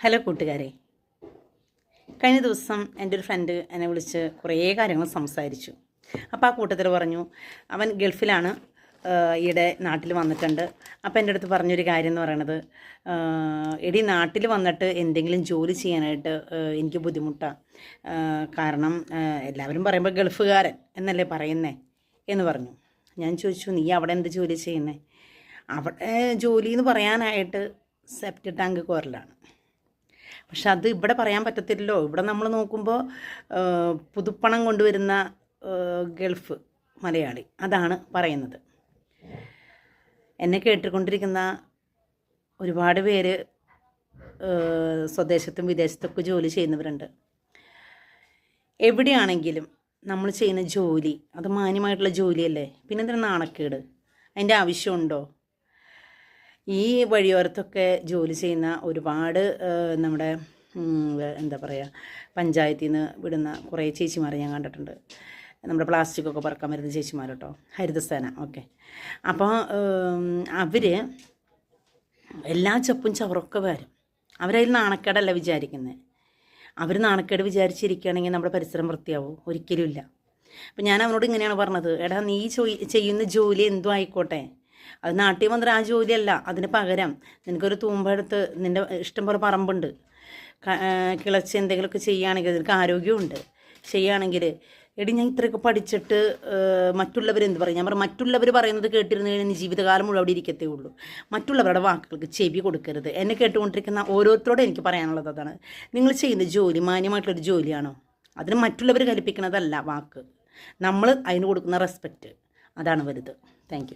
Hello കൂട്ടുകാരെ. കഴിഞ്ഞ ദിവസം എന്റെ ഒരു ഫ്രണ്ട് എന്നെ വിളിച്ച് കുറേ കാര്യങ്ങൾ സംസാരിച്ചു. അപ്പോൾ ആ കൂട്ടത്തിൽ പറഞ്ഞു അവൻ ഗൾഫിലാണ് ഈയിടെ നാട്ടിൽ വന്നിട്ടുണ്ട്. അപ്പോൾ എന്റെ അടുത്ത് പറഞ്ഞൊരു കാര്യം എന്ന് പറയണത് എടി നാട്ടിൽ വന്നിട്ട് എന്തെങ്കിലും ജോലി ചെയ്യാനായിട്ട് എനിക്ക് ബുദ്ധിമുട്ടാണ് കാരണം എല്ലാവരും പറയുമ്പോൾ ഗൾഫുകാരൻ എന്നല്ലേ പറയുന്നേ? എന്ന് പറഞ്ഞു. ഞാൻ ചോദിച്ചു നീ അവിടെ എന്ത് ജോലി ചെയ്യുന്നേ? അവിടെ ജോലി എന്ന് പറയാനായിട്ട് സെപ്റ്റ് ടാങ്ക് കോരലാണ് പക്ഷെ അത് ഇവിടെ പറയാൻ പറ്റത്തില്ലല്ലോ. ഇവിടെ നമ്മൾ നോക്കുമ്പോൾ പുതുപ്പണം കൊണ്ടുവരുന്ന ഗൾഫ് മലയാളി. അതാണ് പറയുന്നത്. എന്നെ കേട്ടുകൊണ്ടിരിക്കുന്ന ഒരുപാട് പേര് സ്വദേശത്തും വിദേശത്തൊക്കെ ജോലി ചെയ്യുന്നവരുണ്ട്. എവിടെയാണെങ്കിലും നമ്മൾ ചെയ്യുന്ന ജോലി അത് മാന്യമായിട്ടുള്ള ജോലിയല്ലേ? പിന്നെ എന്തിനാണ് നാണക്കേട്? അതിന്റെ ആവശ്യമുണ്ടോ? ഈ വഴിയോരത്തൊക്കെ ജോലി ചെയ്യുന്ന ഒരുപാട് നമ്മുടെ എന്താ പറയുക പഞ്ചായത്തിൽ നിന്ന് വിടുന്ന കുറേ ചേച്ചിമാരെ ഞാൻ കണ്ടിട്ടുണ്ട്. നമ്മുടെ പ്ലാസ്റ്റിക്കൊക്കെ പറക്കാൻ വരുന്ന ചേച്ചിമാർ കേട്ടോ ഹരിതസേന. ഓക്കെ. അപ്പോൾ അവർ എല്ലാ ചെപ്പും ചവറൊക്കെ വരും. അവരതിൽ നാണക്കേടല്ല വിചാരിക്കുന്നത് അവർ നാണക്കേട് വിചാരിച്ചിരിക്കുകയാണെങ്കിൽ നമ്മുടെ പരിസരം വൃത്തിയാവും. ഒരിക്കലുമില്ല. അപ്പം ഞാൻ അവനോട് ഇങ്ങനെയാണ് പറഞ്ഞത്. എടാ നീ ചെയ്യുന്ന ജോലി എന്തും ആയിക്കോട്ടെ. അത് നാട്ടിൽ വന്നിട്ട് ആ ജോലിയല്ല അതിന് പകരം നിനക്കൊരു തൂമ്പെടുത്ത് നിന്റെ ഇഷ്ടം പോലെ പറമ്പുണ്ട്. കിളച്ച് എന്തെങ്കിലുമൊക്കെ ചെയ്യുകയാണെങ്കിൽ നിനക്ക് ആരോഗ്യമുണ്ട് ചെയ്യുകയാണെങ്കിൽ എടി ഞാൻ ഇത്രയൊക്കെ പഠിച്ചിട്ട് മറ്റുള്ളവർ എന്ത് പറയും? ഞാൻ പറയും മറ്റുള്ളവർ പറയുന്നത് കേട്ടിരുന്നു കഴിഞ്ഞാൽ ജീവിതകാലം മുഴുവൻ അവിടെ ഇരിക്കത്തേ ഉള്ളൂ. മറ്റുള്ളവരുടെ വാക്കുകൾക്ക് ചെവി കൊടുക്കരുത്. എന്നെ കേട്ടുകൊണ്ടിരിക്കുന്ന ഓരോരുത്തരോടും എനിക്ക് പറയാനുള്ളത് അതാണ്. നിങ്ങൾ ചെയ്യുന്ന ജോലി മാന്യമായിട്ടുള്ളൊരു ജോലിയാണോ? അതിന് മറ്റുള്ളവർ കൽപ്പിക്കുന്നതല്ല വാക്ക്. നമ്മൾ അതിന് കൊടുക്കുന്ന റെസ്പെക്റ്റ് അതാണ് വലുത്. താങ്ക്